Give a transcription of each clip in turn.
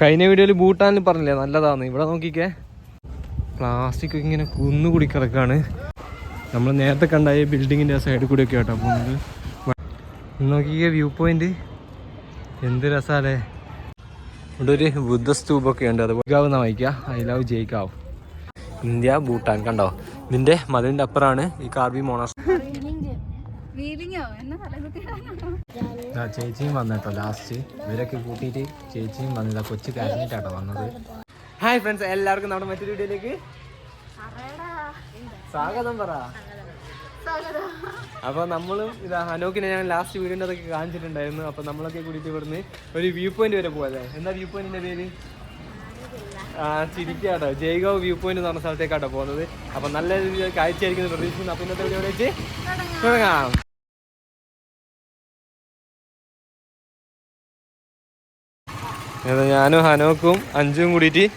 കഴിഞ്ഞ വീഡിയോയിൽ ഭൂട്ടാനിൽ പറഞ്ഞില്ലേ? നല്ലതാണ് ഇവിടെ നോക്കിക്കേ. പ്ലാസ്റ്റിക് ഒക്കെ ഇങ്ങനെ കുന്നുകൂടി കിടക്കാണ്. നമ്മൾ നേരത്തെ കണ്ടായ ബിൽഡിങ്ങിന്റെ ആ സൈഡിൽ കൂടി ഒക്കെ കേട്ടോ പോകുന്നത്. നോക്കിക്കേ വ്യൂ പോയിന്റ് എന്ത് രസാലേ. ഇവിടെ ഒരു ബുദ്ധസ്തൂപൊക്കെ ഉണ്ട്. അത് ജയിക്കാവുന്ന വായിക്കുക ഐ ലവ് ജയിക്കാവും ഇന്ത്യ ഭൂട്ടാൻ കണ്ടോ? ഇതിന്റെ മതിലിന്റെ അപ്പുറമാണ് ഈ കാർബി മോണാസ്. വീലിങ്ങോ എന്നെ തലകുത്തിയിടാനാണോ ആ ചേച്ചിയും വന്നിട്ടോ ലാസ്റ്റ് ഇവരൊക്കെ കൂട്ടിയിട്ട് ചേച്ചിയും വന്നില്ല കൊച്ചു കരഞ്ഞിട്ടാട്ടോ വന്നത്. ഹായ് ഫ്രണ്ട്സ് എല്ലാവർക്കും നമ്മുടെ മറ്റൊരു വീഡിയോയിലേക്ക് സ്വാഗതം പറ. അപ്പൊ നമ്മളും ഇതാ ഹനോക്കിനെ ഞാൻ ലാസ്റ്റ് വീടിന്റെ അതൊക്കെ കാണിച്ചിട്ടുണ്ടായിരുന്നു. അപ്പൊ നമ്മളൊക്കെ കൂടിയിട്ട് ഇവിടുന്ന് ഒരു വ്യൂ പോയിന്റ് വരെ പോവാല്ലേ? എന്താ വ്യൂ പോയിന്റിന്റെ പേര്? ആ ചിരിക്കാട്ടോ. ജയ്ഗാവ് വ്യൂ പോയിന്റ് എന്ന് പറഞ്ഞ സ്ഥലത്തേക്കാട്ടോ പോകുന്നത്. അപ്പൊ നല്ല കാഴ്ചയായിരിക്കും പ്രതീക്ഷിക്കുന്നു. അപ്പൊ ഇന്നത്തെ വീഡിയോ വെച്ച് തുടങ്ങാം. ഞാനും ഹനോക്കും അഞ്ചും കൂടിയിട്ട്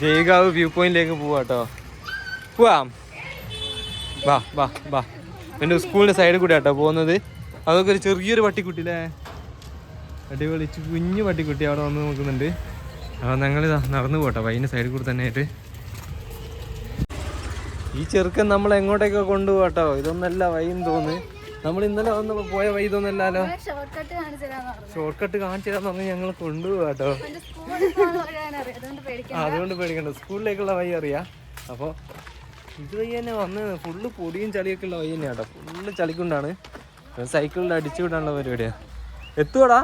ജയ്ഗാവ് വ്യൂ പോയിന്റിലേക്ക് പോവാട്ടോ പോവാം. വാ വാ വാ. എന്റെ സ്കൂളിന്റെ സൈഡിൽ കൂടെ ആട്ടോ പോകുന്നത്. അതൊക്കെ ഒരു ചെറിയൊരു പട്ടിക്കുട്ടില്ലേ അടിപൊളി ചു- കുഞ്ഞു പട്ടിക്കുട്ടി അവിടെ വന്ന് നോക്കുന്നുണ്ട്. അപ്പോൾ ഞങ്ങൾ നടന്നു പോട്ടോ വൈകിന്റെ സൈഡിൽ കൂടെ തന്നെ ആയിട്ട്. ഈ ചെറുക്കൻ നമ്മൾ എങ്ങോട്ടേക്ക് കൊണ്ടുപോകട്ടോ ഇതൊന്നല്ല വൈന്ന് തോന്നുന്നു. നമ്മൾ ഇന്നലെ വന്ന് പോയ വഴി ഇതൊന്നല്ലല്ലോ ഷോർട്ട് കട്ട് കാണിച്ചു തരാന്ന് പറഞ്ഞു. ഞങ്ങൾ അറിയാം. അതുകൊണ്ട് പേടിക്കാം അതുകൊണ്ട് പേടിക്കണ്ട. സ്കൂളിലേക്കുള്ള വഴി അറിയാ. അപ്പോൾ ഇത് വഴി തന്നെ വന്ന് ഫുള്ള് പൊടിയും ചളിയൊക്കെ ഉള്ള വഴി തന്നെയാട്ടോ ഫുള്ള് ചളിക്കൊണ്ടാണ്. സൈക്കിളിൽ അടിച്ചു വിടാനുള്ള പരിപാടിയാ. എത്തുവാടാ.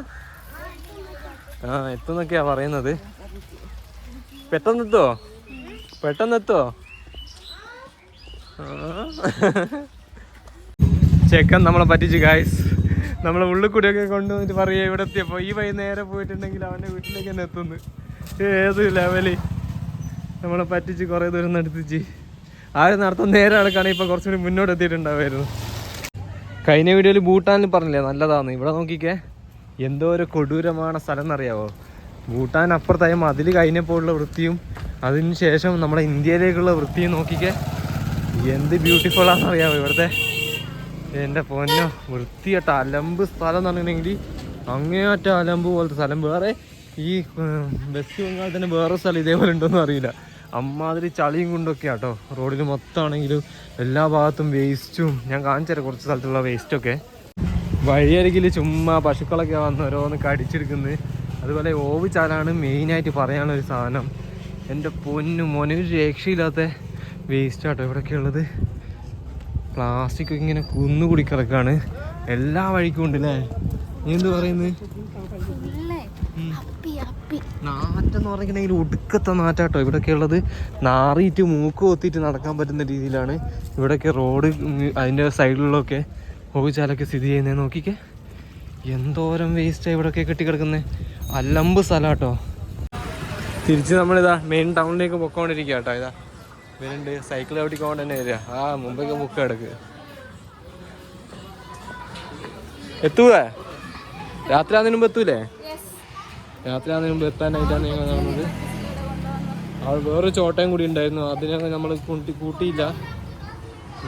ആ എത്തുന്നൊക്കെയാ പറയുന്നത്. പെട്ടെന്ന് എത്തുവോ പെട്ടെന്ന് ആ. ചെക്കൻ നമ്മളെ പറ്റിച്ചു ഗായ്സ് നമ്മളെ ഉള്ളിൽ കൂടിയൊക്കെ കൊണ്ടുവന്നിട്ട് പറയുക ഇവിടെ എത്തിയപ്പോൾ ഈ വൈ നേരെ പോയിട്ടുണ്ടെങ്കിൽ അവന്റെ വീട്ടിലേക്ക് തന്നെ എത്തുന്നു. ഏത് ലെവൽ നമ്മളെ പറ്റിച്ച് കുറേ ദൂരം നടത്തിച്ച്. ആരും നടത്തുന്ന നേരെ നടക്കുകയാണെങ്കിൽ ഇപ്പോൾ കുറച്ചും കൂടി മുന്നോട്ട് എത്തിയിട്ടുണ്ടാവുമായിരുന്നു. കഴിഞ്ഞ വീഡിയോയിൽ ഭൂട്ടാനിൽ പറഞ്ഞില്ലേ നല്ലതാണ് ഇവിടെ നോക്കിക്കേ. എന്തോ ഒരു കൊടൂരമാണ് സ്ഥലം എന്നറിയാവോ ഭൂട്ടാൻ അപ്പുറത്തായ മതിൽ കഴിഞ്ഞപ്പോഴുള്ള വൃത്തിയും അതിന് ശേഷം നമ്മുടെ ഇന്ത്യയിലേക്കുള്ള വൃത്തിയും നോക്കിക്കേ. എന്ത് ബ്യൂട്ടിഫുൾ ആണെന്നറിയാമോ ഇവിടുത്തെ? എന്റെ പൊന്നോ വൃത്തിയായിട്ട് അലമ്പ് സ്ഥലം എന്ന് അങ്ങേയറ്റ അലമ്പ് പോലത്തെ സ്ഥലം. വേറെ ഈ വെസ്റ്റ് ബംഗാൾ തന്നെ വേറെ സ്ഥലം ഇതേപോലെ ഉണ്ടോന്നും അറിയില്ല. അമ്മാതിരി ചളിയും കൊണ്ടൊക്കെ ആട്ടോ റോഡിൽ മൊത്തം ആണെങ്കിലും എല്ലാ ഭാഗത്തും വേസ്റ്റും. ഞാൻ കാണിച്ചു കുറച്ച് സ്ഥലത്തുള്ള വേസ്റ്റൊക്കെ വഴിയരികിൽ ചുമ്മാ പശുക്കളൊക്കെ വന്ന് ഓരോന്ന് കടിച്ചെടുക്കുന്നത്. അതുപോലെ ഓവിച്ചാലാണ് ചാലാണ് മെയിനായിട്ട് പറയാനുള്ളൊരു സാധനം. എന്റെ പൊന്നു മോനൊരു രക്ഷയില്ലാത്ത വേസ്റ്റാട്ടോ ഇവിടെയൊക്കെ ഉള്ളത്. പ്ലാസ്റ്റിക് ഇങ്ങനെ കുന്നുകൂടി കിടക്കാണ്. എല്ലാ വഴിക്കും ഉണ്ട് അല്ലേ നീ എന്ത് പറയുന്നത് നാറ്റെന്ന് പറഞ്ഞിട്ടുണ്ടെങ്കിൽ ഒടുക്കത്തെ നാറ്റാട്ടോ. ഇവിടെയൊക്കെ ഉള്ളത് നാറിയിട്ട് മൂക്ക് കൊത്തിയിട്ട് നടക്കാൻ പറ്റുന്ന രീതിയിലാണ്. ഇവിടെയൊക്കെ റോഡ് അതിന്റെ സൈഡിലൊക്കെ ഓവിച്ചാലൊക്കെ സ്ഥിതി ചെയ്യുന്നത് നോക്കിക്കേ. എന്തോരം വേസ്റ്റാണ് ഇവിടെയൊക്കെ കെട്ടിക്കിടക്കുന്നത് അല്ലമ്പ് സ്ഥലം കേട്ടോ തിരിച്ച് നമ്മളിതാ മെയിൻ ടൗണിലേക്ക് പൊക്കോണ്ടിരിക്കുക കേട്ടോ ഇതാ. വരുന്നുണ്ട് സൈക്കിൾ ചവിട്ടിക്കൊണ്ട് തന്നെ വരിക. ആ മുമ്പൊക്കെ ബുക്ക് കിടക്ക്. എത്തൂലേ രാത്രി ആകുന്നതിന് മുമ്പ് എത്തൂലേ? രാത്രി ആകുന്നതിന് മുമ്പ് എത്താനായിട്ടാണ് ഞങ്ങൾ നടന്നത്. അവിടെ വേറൊരു ചോട്ടയും കൂടി ഉണ്ടായിരുന്നു. അതിനൊക്കെ നമ്മൾ കൂട്ടി കൂട്ടിയില്ല.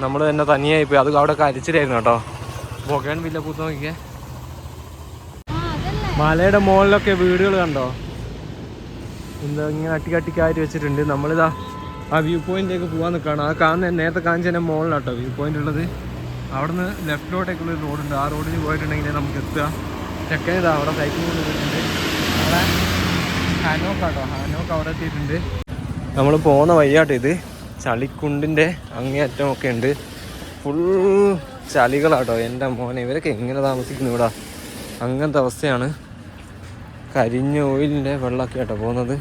നമ്മൾ തന്നെ തനിയായി പോയി. അത് അവിടെ കരിച്ചിലായിരുന്നു കേട്ടോ. പോകാൻ വില്ല പൂത്ത് നോക്കിക്കേ. അതല്ലേ? മലയുടെ മുകളിലൊക്കെ വീടുകൾ കണ്ടോ? എന്താ ഇങ്ങനെ അട്ടിക്കട്ടിക്കാരി വെച്ചിട്ടുണ്ട്. നമ്മളിതാ ആ വ്യൂ പോയിന്റിലേക്ക് പോകാൻ നിൽക്കുകയാണ്. ആ കാണുന്ന നേരത്തെ കാഞ്ചന മുകളിലാട്ടോ വ്യൂ പോയിന്റ് ഉള്ളത്. അവിടുന്ന് ലെഫ്റ്റിലോട്ടേക്കുള്ള ഒരു റോഡുണ്ട് ആ റോഡിൽ പോയിട്ടുണ്ടെങ്കിൽ നമുക്ക് എത്തുക. ചെക്കൻ അവിടെ സൈക്കിൾ കൊണ്ടിട്ടുണ്ട് അവിടെ ഹാനോക്ക് ആട്ടോ. ഹാനോക്ക് അവിടെ എത്തിയിട്ടുണ്ട്. നമ്മൾ പോകുന്ന വഴിയാട്ടോ ഇത്. ചളിക്കുണ്ടിന്റെ അങ്ങേയറ്റം ഒക്കെ ഉണ്ട്. ഫുൾ ചളികളാട്ടോ. എന്റെ മോനെ ഇവരൊക്കെ എങ്ങനെ താമസിക്കുന്നു ഇവിടെ? അങ്ങനത്തെ അവസ്ഥയാണ് കരിഞ്ഞ ഓയിലിന്റെ വെള്ളമൊക്കെ ആട്ടോ പോകുന്നത്.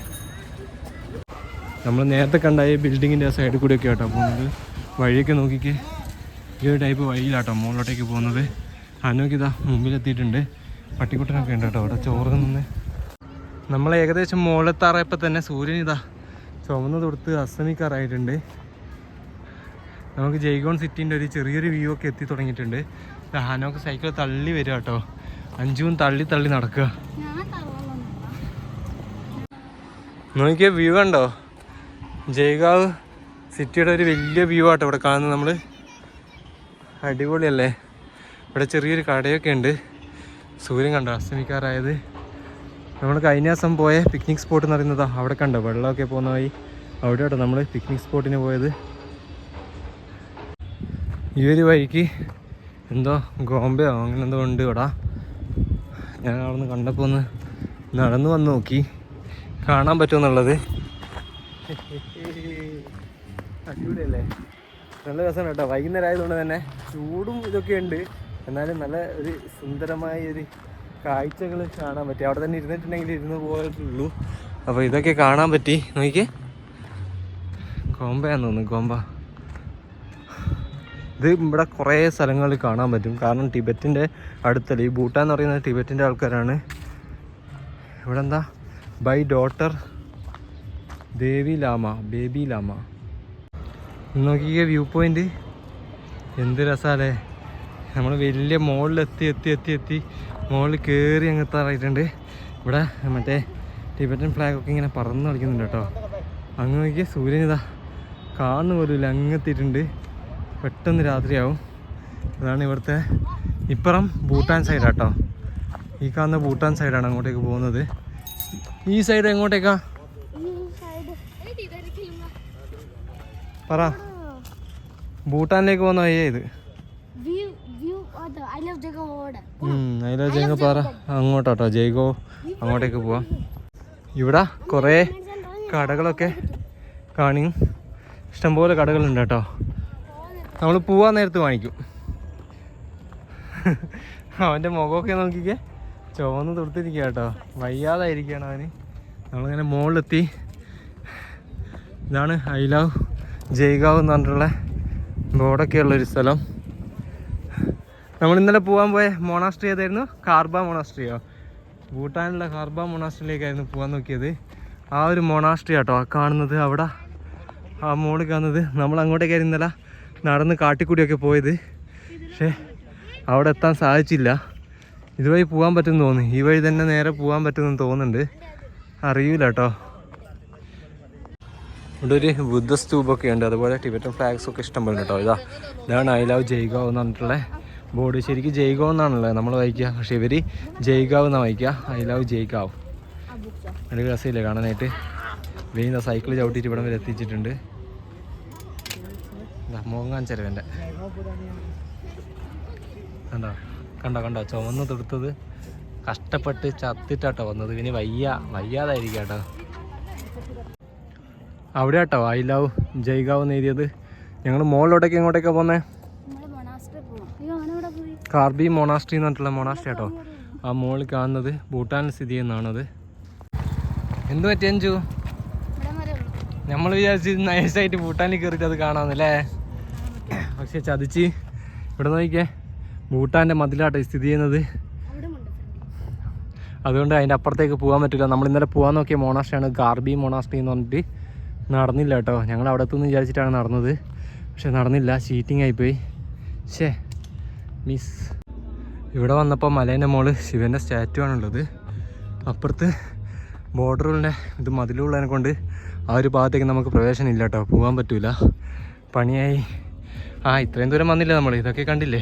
നമ്മൾ നേരത്തെ കണ്ട ഈ ബിൽഡിങ്ങിന്റെ ആ സൈഡിൽ കൂടെയൊക്കെ ആട്ടോ പോകുന്നത്. വഴിയൊക്കെ നോക്കിക്കേ. ഈ ഒരു ടൈപ്പ് വഴിയിലാട്ടോ മുകളിലോട്ടേക്ക് പോകുന്നത്. അനുക്ക് ഇതാ മുമ്പിലെത്തിയിട്ടുണ്ട്. പട്ടിക്കുട്ടനൊക്കെ ഉണ്ട് കേട്ടോ അവിടെ ചോറ് നിന്ന് നമ്മൾ ഏകദേശം മുകളിലെത്താറായപ്പോൾ തന്നെ സൂര്യൻ ഇതാ ചുമന്ന് തൊടുത്ത് അസ്തമിക്കാറായിട്ടുണ്ട്. നമുക്ക് ജയ്ഗോൺ സിറ്റിന്റെ ഒരു ചെറിയൊരു വ്യൂ ഒക്കെ എത്തി തുടങ്ങിയിട്ടുണ്ട്. ഹാനോക്ക് സൈക്കിൾ തള്ളി വരിക കേട്ടോ. അഞ്ചും തള്ളി തള്ളി നടക്കുക. നോക്കിയ വ്യൂ കണ്ടോ? ജയ്ഗാവ് സിറ്റിയുടെ ഒരു വലിയ വ്യൂ ആട്ടോ ഇവിടെ കാണുന്നത് നമ്മൾ അടിപൊളിയല്ലേ? ഇവിടെ ചെറിയൊരു കടയൊക്കെ ഉണ്ട്. സൂര്യൻ കണ്ടോ? അസ്തമിക്കാറായത്. നമ്മൾ കഴിഞ്ഞ ദിവസം പോയ പിക്നിക് സ്പോട്ട് എന്ന് പറയുന്നതാ അവിടെ കണ്ടോ? വെള്ളമൊക്കെ പോകുന്ന വഴി. അവിടെ കേട്ടോ നമ്മൾ പിക്നിക് സ്പോട്ടിന് പോയത്. ഈ ഒരു വഴിക്ക് എന്തോ ഗോമ്പയോ അങ്ങനെ എന്തോ ഉണ്ട് ഇവിടെ. ഞാൻ അവിടെ നിന്ന് കണ്ടപ്പോൾ ഒന്ന് നടന്നു വന്ന് നോക്കി. കാണാൻ പറ്റുമെന്നുള്ളത് അടിപൊളിയല്ലേ? നല്ല രസമാണ് കേട്ടോ. വൈകുന്നേരം ആയതുകൊണ്ട് തന്നെ ചൂടും ഇതൊക്കെ ഉണ്ട്. എന്നാലും നല്ല ഒരു സുന്ദരമായ ഒരു കാഴ്ചകൾ കാണാൻ പറ്റി. അവിടെ തന്നെ ഇരുന്നിട്ടുണ്ടെങ്കിൽ ഇരുന്ന് പോയിട്ടുള്ളൂ. അപ്പോൾ ഇതൊക്കെ കാണാൻ പറ്റി. നോക്കിയേ ഗോമ്പയാന്ന് തോന്നുന്നു. ഗോമ്പ ഇത് ഇവിടെ കുറേ സ്ഥലങ്ങളിൽ കാണാൻ പറ്റും. കാരണം ടിബറ്റിന്റെ അടുത്തല്ല. ഈ ഭൂട്ടാൻ എന്ന് പറയുന്നത് ടിബറ്റിന്റെ ആൾക്കാരാണ്. ഇവിടെ എന്താ ബൈ ഡോട്ടർ ദേവി ലാമ ബേബി ലാമ. നോക്കിയ വ്യൂ പോയിന്റ് എന്ത് രസാലേ നമ്മൾ വലിയ മോളിൽ എത്തി എത്തി എത്തി. എത്തി മുകളിൽ കയറി അങ്ങ് എത്താറായിട്ടുണ്ട്. ഇവിടെ മറ്റേ ടിബറ്റൻ ഫ്ലാഗൊക്കെ ഇങ്ങനെ പറന്ന് കളിക്കുന്നുണ്ട് കേട്ടോ. അങ്ങ് നോക്കിയ സൂര്യൻ ഇതാ കാണുന്ന പോലും ഇല്ല അങ്ങ് എത്തിയിട്ടുണ്ട്. പെട്ടെന്ന് രാത്രിയാവും. അതാണ് ഇവിടുത്തെ ഇപ്പുറം ഭൂട്ടാൻ സൈഡ് കേട്ടോ. ഈ കാണുന്ന ഭൂട്ടാൻ സൈഡാണ് അങ്ങോട്ടേക്ക് പോകുന്നത്. ഈ സൈഡ് എങ്ങോട്ടേക്കാ ഈ സൈഡ് പറ. ഭൂട്ടാനിലേക്ക് പോകുന്ന വഴിയാ ഇത്. അതിലെ ജയ്ഗോ പറ. അങ്ങോട്ടാട്ടോ ജയ്ഗോ അങ്ങോട്ടേക്ക് പോവാം. ഇവിടെ കുറേ കടകളൊക്കെ കാണി. ഇഷ്ടംപോലെ കടകളുണ്ട് കേട്ടോ നമ്മൾ പോവാൻ നേരത്ത് വാങ്ങിക്കും അവന്റെ മുഖമൊക്കെ നോക്കിക്കേ. ചുവന്ന് തൊടുത്തിരിക്കുക കേട്ടോ. വയ്യാതായിരിക്കുകയാണ് അവന്. നമ്മളിങ്ങനെ മുകളിലെത്തി ഇതാണ് ഐ ലവ്. ജയ്ഗാവ് എന്ന് പറഞ്ഞിട്ടുള്ള ബോർഡൊക്കെ ഉള്ളൊരു സ്ഥലം. നമ്മൾ ഇന്നലെ പോകാൻ പോയ മൊണാസ്ട്രി ഏതായിരുന്നു? കാർബ മൊണാസ്ട്രിയോ ഭൂട്ടാനിലുള്ള കാർബ മൊണാസ്ട്രിയിലേക്കായിരുന്നു പോകാൻ നോക്കിയത്. ആ ഒരു മൊണാസ്ട്രി ആട്ടോ ആ കാണുന്നത് അവിടെ. ആ മോൾ കാണുന്നത്. നമ്മൾ അങ്ങോട്ടേക്കായിരുന്നു ഇന്നലെ നടന്ന് കാട്ടിക്കൂടിയൊക്കെ പോയത്. പക്ഷേ അവിടെ എത്താൻ സാധിച്ചില്ല. ഇതുവഴി പോകാൻ പറ്റുമെന്ന് തോന്നുന്നു. ഈ വഴി തന്നെ നേരെ പോകാൻ പറ്റുമെന്ന് തോന്നുന്നുണ്ട്. അറിയില്ല കേട്ടോ ഇവിടെ ഒരു ബുദ്ധ സ്തൂപൊക്കെ ഉണ്ട് അതുപോലെ ടിബറ്റൻ ഫ്ലാഗ്സ് ഒക്കെ ഇഷ്ടം പോലെ കേട്ടോ. ഇതാ ഇതാണ് ഐ ലവ് ജയ്ഗാവ് എന്ന് പറഞ്ഞിട്ടുള്ള ബോർഡ്. ശരിക്കും ജയ്ഗാവ് എന്നാണല്ലോ നമ്മൾ വായിക്കുക. പക്ഷെ ഇവർ ജയ്ഗാവ് എന്നാണ് വായിക്കുക? I love Jaigaon. നല്ല രസമില്ലേ കാണാനായിട്ട്? വെയിന്ന സൈക്കിൾ ചവിട്ടിയിട്ട് ഇവിടം വരെ എത്തിച്ചിട്ടുണ്ട്. മോങ്ങാൻ ചെലവന്റെ കണ്ടോ? കണ്ടോ കണ്ടോ? ചുമന്ന് തൊടുത്തത് കഷ്ടപ്പെട്ട് ചത്തിട്ടാട്ടോ വന്നത്. ഇനി വയ്യ. വയ്യാതായിരിക്കും കേട്ടോ. അവിടെ കേട്ടോ ഐ ലവ് ജയ്ഗാവ് എന്ന് എഴുതിയത്. ഞങ്ങൾ മുകളിലോട്ടേക്ക് എങ്ങോട്ടേക്കാണ് പോകുന്നത് കാർബി മൊണാസ്ട്രി എന്ന് പറഞ്ഞിട്ടുള്ള മൊണാസ്ട്രി കേട്ടോ ആ മുകളിൽ കാണുന്നത് ഭൂട്ടാൻ സ്ഥിതി ചെയ്യുന്നതാണത് എന്ത് പറ്റിയ അഞ്ചു നമ്മൾ വിചാരിച്ചു നൈസായിട്ട് ഭൂട്ടാനിൽ കയറിയിട്ട് അത് കാണാമെന്നല്ലേ? പക്ഷെ ചതിച്ച് ഇവിടെ നോക്കിക്കേ ഭൂട്ടാന്റെ മതിലാട്ടോ സ്ഥിതി ചെയ്യുന്നത്. അതുകൊണ്ട് അതിന്റെ അപ്പുറത്തേക്ക് പോകാൻ പറ്റില്ല. നമ്മൾ ഇന്നലെ പോകാൻ നോക്കിയ മോണാസ്ട്രിയാണ് ഗാർബി മോണാസ്ട്രി എന്ന് പറഞ്ഞിട്ട് നടന്നില്ല കേട്ടോ. ഞങ്ങൾ അവിടെ എത്തുമെന്ന് വിചാരിച്ചിട്ടാണ് നടന്നത്. പക്ഷെ നടന്നില്ല. ചീറ്റിംഗ് ആയിപ്പോയി. ഷേ മിസ് ഇവിടെ വന്നപ്പോൾ മലേന്റെ മോൾ ശിവന്റെ സ്റ്റാറ്റു ആണുള്ളത്. അപ്പുറത്ത് ബോർഡറുകളുടെ ഇത് മതിലുള്ളതിനെ കൊണ്ട് ആ ഒരു ഭാഗത്തേക്ക് നമുക്ക് പ്രവേശനം ഇല്ല കേട്ടോ. പോകാൻ പറ്റൂല. പണിയായി. ആ ഇത്രയും ദൂരം വന്നില്ല നമ്മൾ ഇതൊക്കെ കണ്ടില്ലേ?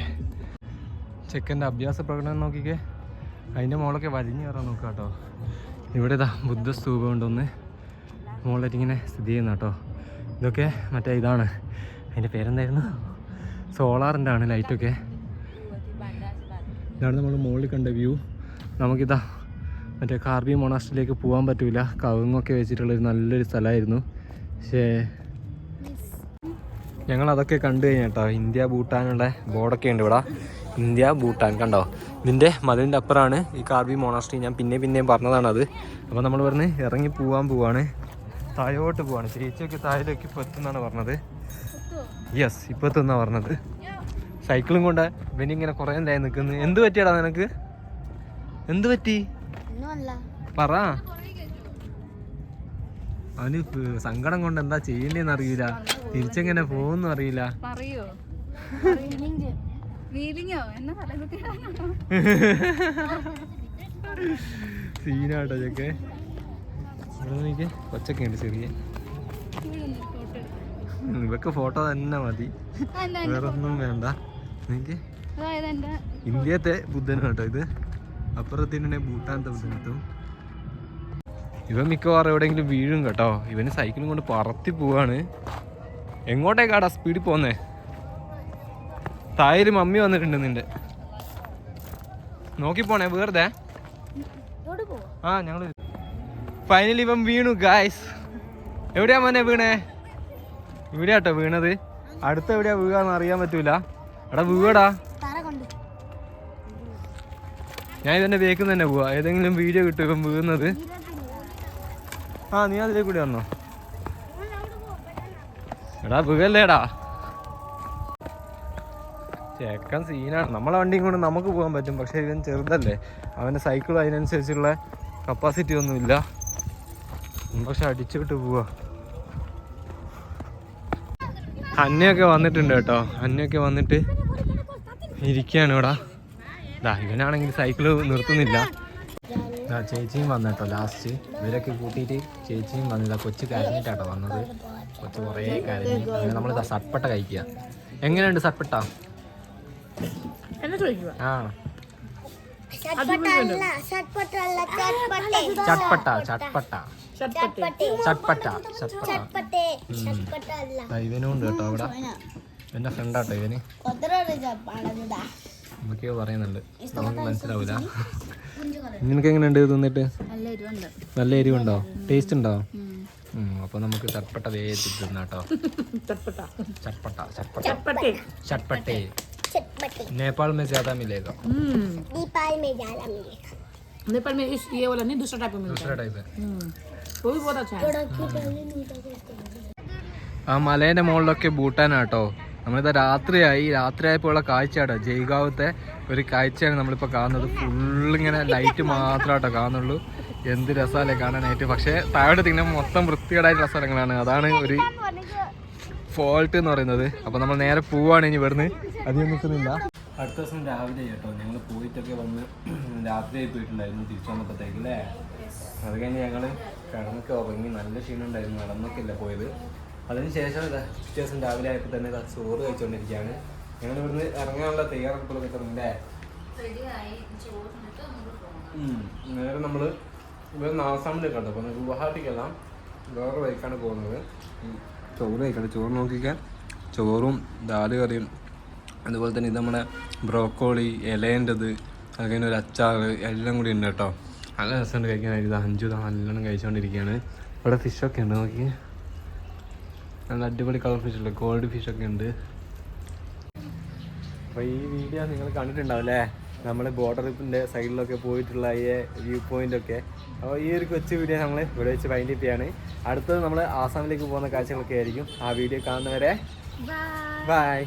ചെക്കന്റെ അഭ്യാസ പ്രകടനം നോക്കിക്കേ. അതിന്റെ മോളൊക്കെ വലിഞ്ഞു കയറാൻ നോക്കാം കേട്ടോ. ഇവിടെ ഇതാ ബുദ്ധസ്തൂപം ഉണ്ടൊന്ന്. മുകളിലായിട്ട് ഇങ്ങനെ സ്ഥിതി ചെയ്യുന്ന കേട്ടോ. ഇതൊക്കെ മറ്റേ ഇതാണ്. അതിന്റെ പേരെന്തായിരുന്നു? സോളാറിന്റെ ആണ് ലൈറ്റൊക്കെ. ഇതാണ് നമ്മൾ മുകളിൽ കണ്ട വ്യൂ. നമുക്കിതാ മറ്റേ കാർബി മൊണാസ്റ്റിലേക്ക് പോകാൻ പറ്റൂല. കവുങ്ങൊക്കെ വെച്ചിട്ടുള്ളൊരു നല്ലൊരു സ്ഥലമായിരുന്നു. പക്ഷേ ഞങ്ങൾ അതൊക്കെ കണ്ടു കഴിഞ്ഞാട്ടോ ഇന്ത്യ ഭൂട്ടാനുള്ള ബോർഡൊക്കെ ഉണ്ട് ഇവിടെ. ഇന്ത്യ ഭൂട്ടാൻ കണ്ടോ? ഇതിന്റെ മതിലിന്റെ അപ്പുറമാണ് ഈ കാർബി മോണാസ്ട്രി. ഞാൻ പിന്നെ പിന്നെയും പറഞ്ഞതാണത്. അപ്പോൾ നമ്മൾ പറഞ്ഞ് ഇറങ്ങി പോകാൻ പോവാണ്. താഴോട്ട് പോവാണ്. ചേച്ചിയൊക്കെ താഴേക്ക് ഇപ്പോൾ എത്തുന്നാണ് പറഞ്ഞത്. യെസ് ഇപ്പോൾ എത്തുന്നാ പറഞ്ഞത്. സൈക്കിളും കൊണ്ട് ഇവനിങ്ങനെ കുറേ നേരം നിൽക്കുന്നു എന്ത് പറ്റിയടാ നിനക്ക്? എന്ത് പറ്റി? പറ. അവന് സങ്കടം കൊണ്ട് എന്താ ചെയ്യണ്ടേന്ന് അറിയില്ല തിരിച്ചെങ്ങനെ പോകുന്നു അറിയില്ല. സീനാട്ടോ ചെക്കെ എനിക്ക് കൊച്ചൊക്കെയുണ്ട് ചെറിയ. ഇവക്ക് ഫോട്ടോ തന്നെ മതി. വേറെ ഒന്നും വേണ്ട. എനിക്ക് ഇന്ത്യത്തെ ബുദ്ധനും കേട്ടോ ഇത്. അപ്പുറത്തിന്റെ ഭൂട്ടാനത്തെ ബുദ്ധനത്തും ഇവ മിക്കവാറും എവിടെയെങ്കിലും വീഴും കേട്ടോ. ഇവന് സൈക്കിളും കൊണ്ട് പറത്തി പോവാണ്. എങ്ങോട്ടേക്കാടാ സ്പീഡിൽ പോന്നേ? തായര് മമ്മി വന്നിട്ടുണ്ട് നിന്റെ. നോക്കി പോണേ പോവാ? ആ ഞങ്ങൾ ഫൈനലി ഇവൻ വീണു ഗായ്സ് എവിടെയാ മോനെ വീണേ? ഇവിടെ ആട്ടോ വീണത്. അടുത്ത എവിടെയാ വീഴാന്ന് അറിയാൻ പറ്റൂല. എടാ വീടാ ഞാൻ ഇതെന്നെ വേക്കുന്ന തന്നെ പോവാ. ഏതെങ്കിലും വീഡിയോ കിട്ടും ഇവൻ വീഴുന്നത്. ആ നീ അതിലേക്ക് കൂടി വന്നോ. എടാ വീഴല്ലേടാ. ചേക്കൻ സീനാണ്. നമ്മളെ വണ്ടിയും കൊണ്ട് നമുക്ക് പോകാൻ പറ്റും. പക്ഷെ ഇവൻ ചെറുതല്ലേ. അവന്റെ സൈക്കിൾ അതിനനുസരിച്ചുള്ള കപ്പാസിറ്റി ഒന്നുമില്ല. പക്ഷെ അടിച്ചിട്ട് പോവാ. അന്നയൊക്കെ വന്നിട്ടുണ്ട് കേട്ടോ. അന്നയൊക്കെ വന്നിട്ട് ഇരിക്കുകയാണ് ഇവിടെ. ദാ ഇവനാണെങ്കിൽ സൈക്കിൾ നിർത്തുന്നില്ല. ദാ ചേച്ചിയും വന്നു കേട്ടോ ലാസ്റ്റ് ഇവരൊക്കെ കൂട്ടിയിട്ട് ചേച്ചിയും വന്നില്ല കൊച്ചു കരഞ്ഞിട്ടാട്ടോ വന്നത്. കൊച്ചു കുറേ കരഞ്ഞു. അങ്ങനെ നമ്മൾ സട്പട്ട കഴിക്കുക. എങ്ങനെയുണ്ട് സട്പട്ട? ആ ചട്ടപ്പട്ട ചട്പട്ട ചട്പട്ട ചട്പട്ടി ചട്പട്ട ചട്പട്ട ചട്പട്ടേ ചട്പട്ടല്ല ദാ ഇവനും ഉണ്ട് കേട്ടോ അവിടെ എൻ്റെ ഫ്രണ്ടാട്ടോ ഇവന് കൊത്തറൊരു ചപ്പാണതാ എന്തൊക്കെയോ പറയുന്നുണ്ട് നമുക്ക് മനസ്സിലാവില്ല നിനക്ക് എങ്ങനെയുണ്ട് തിന്നിട്ട് നല്ല എരിവുണ്ട് നല്ല എരിവുണ്ടോ ടേസ്റ്റ് ഉണ്ടോ ഉം, അപ്പൊ നമുക്ക് ചട്പട്ട വേഗത്തിൽ തിന്നാട്ടോ ചട്പട്ട ചട്പട്ട ചട്പട്ടേ चटपटे नेपाल में ज्यादा मिलेगा नेपाल में ज्यादा मिलेगा नेपाल में इस ये वाला नहीं दूसरा टाइप में मिलता दूसरा टाइप है ആ മലേന്റെ മുകളിലൊക്കെ ഭൂട്ടാനാട്ടോ. നമ്മളിത് രാത്രിയായി. രാത്രിയായപ്പോഴുള്ള കാഴ്ചയാട്ടോ. ജയ്ഗാവത്തെ ഒരു കാഴ്ചയാണ് നമ്മളിപ്പോൾ കാണുന്നത്. ഫുള്ളിങ്ങനെ ലൈറ്റ് മാത്രമാട്ടോ കാണുള്ളൂ എന്ത് രസാലേ കാണാനായിട്ട്. പക്ഷേ താഴെ തിങ്ങനെ മൊത്തം വൃത്തികേടായിട്ടുള്ള രസങ്ങളാണ് അതാണ് ഒരു ഫോൾട്ട് എന്ന് പറയുന്നത്. അപ്പോൾ നമ്മൾ നേരെ പോവാണ് ഇനി ഇവിടുന്ന്. അധികം നിൽക്കുന്നില്ല. അടുത്ത ദിവസം രാവിലെ കേട്ടോ ഞങ്ങൾ പോയിട്ടൊക്കെ വന്ന് രാത്രിയായി പോയിട്ടുണ്ടായിരുന്നു തിരിച്ചു വന്നപ്പോഴത്തേക്ക് അല്ലേ? അത് കഴിഞ്ഞ് ഞങ്ങൾ കിടന്നൊക്കെ ഉറങ്ങി നല്ല ക്ഷീണം ഉണ്ടായിരുന്നു നടന്നൊക്കെയല്ല പോയത്. അതിനുശേഷം ദിവസം രാവിലെ ആയപ്പോൾ തന്നെ ചോറ് കഴിച്ചുകൊണ്ടിരിക്കുകയാണ് ഞങ്ങൾ ഇവിടുന്ന് ഇറങ്ങാനുള്ള തയ്യാറെടുപ്പുകളൊക്കെ തുടങ്ങില്ലേ. നേരെ നമ്മൾ ഇവിടെ ആസാമിലേക്ക് കണ്ടപ്പോൾ അപ്പോൾ ഗുവാഹട്ടിക്കെല്ലാം വേറെ ബൈക്കാണ് പോകുന്നത്. ചോറ് കഴിക്കണം ചോറ് നോക്കിക്കാൻ ചോറും ദാൽ കറിയും. അതുപോലെ തന്നെ ഇത് നമ്മുടെ ബ്രോക്കോളി ഇലേന്റെത് അങ്ങനെ ഒരു അച്ചാറ് എല്ലാം കൂടി ഉണ്ട് കേട്ടോ. നല്ല രസമുണ്ട് കഴിക്കാനായിരുന്നു ഇത് അഞ്ചു നല്ലോണം കഴിച്ചുകൊണ്ടിരിക്കുകയാണ് ഇവിടെ ഫിഷൊക്കെ ഉണ്ട് നോക്കി നല്ല അടിപൊളി കളർ ഫിഷ് ഉണ്ട് ഗോൾഡ് ഫിഷൊക്കെ ഉണ്ട്. അപ്പോൾ ഈ വീഡിയോ നിങ്ങൾ കണ്ടിട്ടുണ്ടാവില്ലേ നമ്മൾ ബോർഡറിന്റെ സൈഡിലൊക്കെ പോയിട്ടുള്ള ഈ വ്യൂ പോയിന്റ് ഒക്കെ. അപ്പോൾ ഈ ഒരു കൊച്ചു വീഡിയോ നമ്മൾ ഇവിടെ വെച്ച് ഫൈൻഡ് അപ്പ് ചെയ്യാണ്. അടുത്തത് നമ്മൾ ആസാമിലേക്ക് പോകുന്ന കാഴ്ചകളൊക്കെ ആയിരിക്കും. ആ വീഡിയോ കാണുന്നവരെ ബൈ